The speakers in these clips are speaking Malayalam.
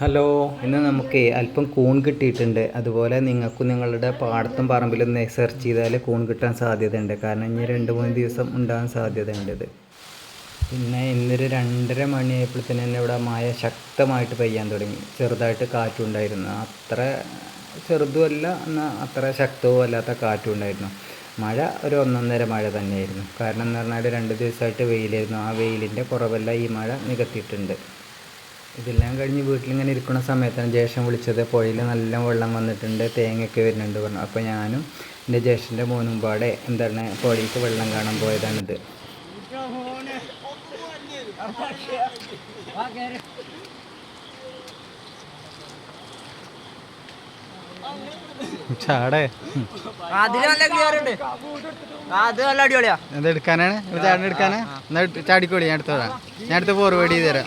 ഹലോ ഇന്ന് നമുക്ക് അല്പം കൂൺ കിട്ടിയിട്ടുണ്ട്. അതുപോലെ നിങ്ങൾക്കും നിങ്ങളുടെ പാടത്തും പറമ്പിലും സെർച്ച് ചെയ്താൽ കൂൺ കിട്ടാൻ സാധ്യതയുണ്ട്. കാരണം ഇനി രണ്ട് മൂന്ന് ദിവസം ഉണ്ടാകാൻ സാധ്യതയുണ്ട് ഇത്. പിന്നെ ഇന്നൊരു രണ്ടര മണിയായപ്പോഴത്തേന് തന്നെ ഇവിടെ മഴ ശക്തമായിട്ട് പെയ്യാൻ തുടങ്ങി. ചെറുതായിട്ട് കാറ്റുണ്ടായിരുന്നു അത്ര ചെറുതുമല്ല എന്നാൽ അത്ര ശക്തവും അല്ലാത്ത കാറ്റും ഉണ്ടായിരുന്നു. മഴ ഒരു ഒന്നൊന്നര മഴ തന്നെയായിരുന്നു. കാരണം എന്ന് പറഞ്ഞാൽ രണ്ട് ദിവസമായിട്ട് വെയിലായിരുന്നു. ആ വെയിലിന്റെ കുറവെല്ലാം ഈ മഴ നികത്തിയിട്ടുണ്ട്. ഇതെല്ലാം കഴിഞ്ഞ് വീട്ടിലിങ്ങനെ ഇരിക്കുന്ന സമയത്താണ് ജേഷൻ വിളിച്ചത്. പുഴയിൽ നല്ല വെള്ളം വന്നിട്ടുണ്ട് തേങ്ങയൊക്കെ വരുന്നുണ്ട് പറഞ്ഞു. അപ്പോൾ ഞാനും എന്റെ ജേഷന്റെ മോനും പാടെ എന്താണ് പുഴയ്ക്ക് വെള്ളം കാണാൻ പോയതാണിത്. ചാടേ. അതിൽ നല്ല ക്ലിയർ അത് നല്ല അടിപൊളിയാ. അത് എടുക്കാനാണ്? ചാടിന് എടുക്കാനാ? എന്നാ ചാടിക്കോളി ഞാൻ എടുത്തോളാം. ഞാൻ എടുത്ത് ഫോർവേഡ് ചെയ്ത് തരാം.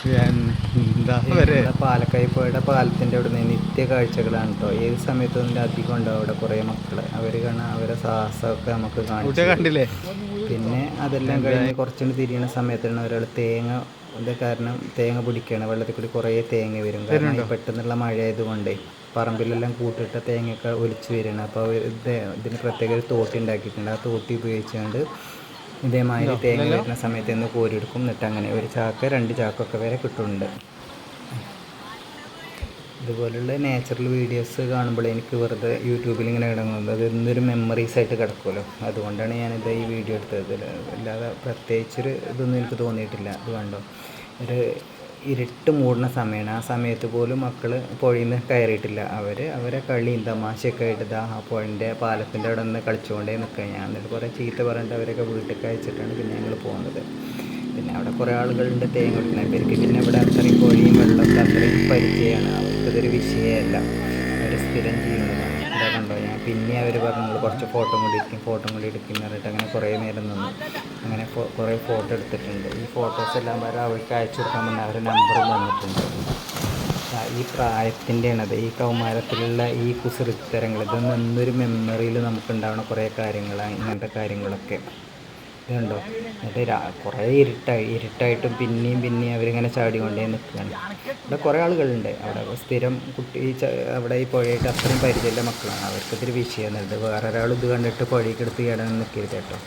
എന്താ പറയുക പാലക്കായി പുഴയുടെ പാലത്തിന്റെ അവിടെ നിന്ന് നിത്യ കാഴ്ചകളാണ് കേട്ടോ ഏത് സമയത്തും അധികം ഉണ്ടാവും അവിടെ കുറേ മക്കൾ. അവർ കാണാൻ അവരെ സാഹസമൊക്കെ നമുക്ക് കാണില്ലേ പിന്നെ അതെല്ലാം കഴിഞ്ഞ് കുറച്ചുകൂടി തിരിയണ സമയത്താണ് ഒരാൾ തേങ്ങ ഇത് കാരണം? തേങ്ങ പിടിക്കുകയാണ് വെള്ളത്തിൽ കൂടി കുറേ തേങ്ങ വരും. കാരണം പെട്ടെന്നുള്ള മഴ ആയതുകൊണ്ടേ പറമ്പിലെല്ലാം കൂട്ടിട്ട തേങ്ങയൊക്കെ ഒലിച്ചു വരികയാണ്. അപ്പോൾ ഇത് ഇതിന് പ്രത്യേക ഒരു തോട്ടി ഉണ്ടാക്കിയിട്ടുണ്ട്. ആ തോട്ടി ഉപയോഗിച്ചുകൊണ്ട് ഇതേമാതിരി തേങ്ങ വരുന്ന സമയത്ത് നിന്ന് കോരിയെടുക്കും. എന്നിട്ട് അങ്ങനെ ഒരു ചാക്ക് രണ്ട് ചാക്കൊക്കെ വരെ കിട്ടുന്നുണ്ട്. ഇതുപോലുള്ള നാച്ചുറൽ വീഡിയോസ് കാണുമ്പോൾ എനിക്ക് വെറുതെ യൂട്യൂബിൽ ഇങ്ങനെ കിടങ്ങുന്നത് അത് ഇന്നൊരു മെമ്മറീസ് ആയിട്ട് കിടക്കുമല്ലോ. അതുകൊണ്ടാണ് ഞാനിത് ഈ വീഡിയോ എടുത്തത്. അല്ലാതെ പ്രത്യേകിച്ചൊരു ഇതൊന്നും എനിക്ക് തോന്നിയിട്ടില്ല. അത് കണ്ടോ? ഒരു ഇരുട്ട് മൂടുന്ന സമയമാണ്. ആ സമയത്ത് പോലും മക്കൾ പുഴയിൽ നിന്ന് കയറിയിട്ടില്ല. അവർ അവരെ കളിയും തമാശയൊക്കെ ആയിട്ട് ഇതാ ആ പുഴന്റെ പാലത്തിന്റെ അവിടെ നിന്ന് കളിച്ചുകൊണ്ടേ നിൽക്കുക. ഞാൻ എന്നിട്ട് കുറേ ചീത്ത പറഞ്ഞിട്ട് അവരൊക്കെ വീട്ടിൽ അയച്ചിട്ടാണ് പിന്നെ ഞങ്ങൾ പോകുന്നത്. പിന്നെ അവിടെ കുറേ ആളുകളുണ്ട് തേങ്ങ കൊടുക്കുന്നത് ഇവർക്ക് പിന്നെ ഇവിടെ അത്രയും കോഴിയും വെള്ളമൊക്കെ അത്രയും പരിചയമാണ്. അവർക്കിതൊരു വിഷയമല്ല. അവർ സ്ഥിരം ചെയ്യുന്നതാണ്. കണ്ടോ ഞാൻ പിന്നെ അവർ പറഞ്ഞു നമ്മൾ കുറച്ച് ഫോട്ടോ കൂടി എടുക്കും ഫോട്ടോ കൂടി എടുക്കും എന്ന് പറഞ്ഞിട്ട് അങ്ങനെ കുറേ നേരം നിന്നു. അങ്ങനെ കുറേ ഫോട്ടോ എടുത്തിട്ടുണ്ട്. ഈ ഫോട്ടോസ് എല്ലാം വരെ അവർക്ക് അയച്ചു കൊടുക്കാൻ പറഞ്ഞാൽ അവരുടെ നമ്പറും വന്നിട്ടുണ്ട്. ഈ ഈ പ്രായത്തിന്റെയാണത് ഈ കൗമാരത്തിലുള്ള ഈ കുസൃത്തരങ്ങൾ ഇതൊന്നും എന്നൊരു മെമ്മറിയിൽ നമുക്കുണ്ടാവുന്ന കുറേ കാര്യങ്ങളാണ് ഇങ്ങനത്തെ കാര്യങ്ങളൊക്കെ. ഇതുണ്ടോ? എന്നിട്ട് രാ കുറേ ഇരുട്ടായി ഇരുട്ടായിട്ടും പിന്നെയും പിന്നെയും അവരിങ്ങനെ ചാടിക്കൊണ്ടേ നിൽക്കുകയാണ്. ഇവിടെ കുറേ ആളുകളുണ്ട്. അവിടെ സ്ഥിരം കുട്ടി അവിടെ ഈ പുഴയായിട്ട് അത്രയും പരിചയമുള്ള മക്കളാണ്. അവർക്കിതൊരു വിഷയം വേറെ ഒരാൾ ഇത് കണ്ടിട്ട് പുഴയ്ക്കെടുത്ത് കിടന്ന് നിൽക്കരുത് കേട്ടോ.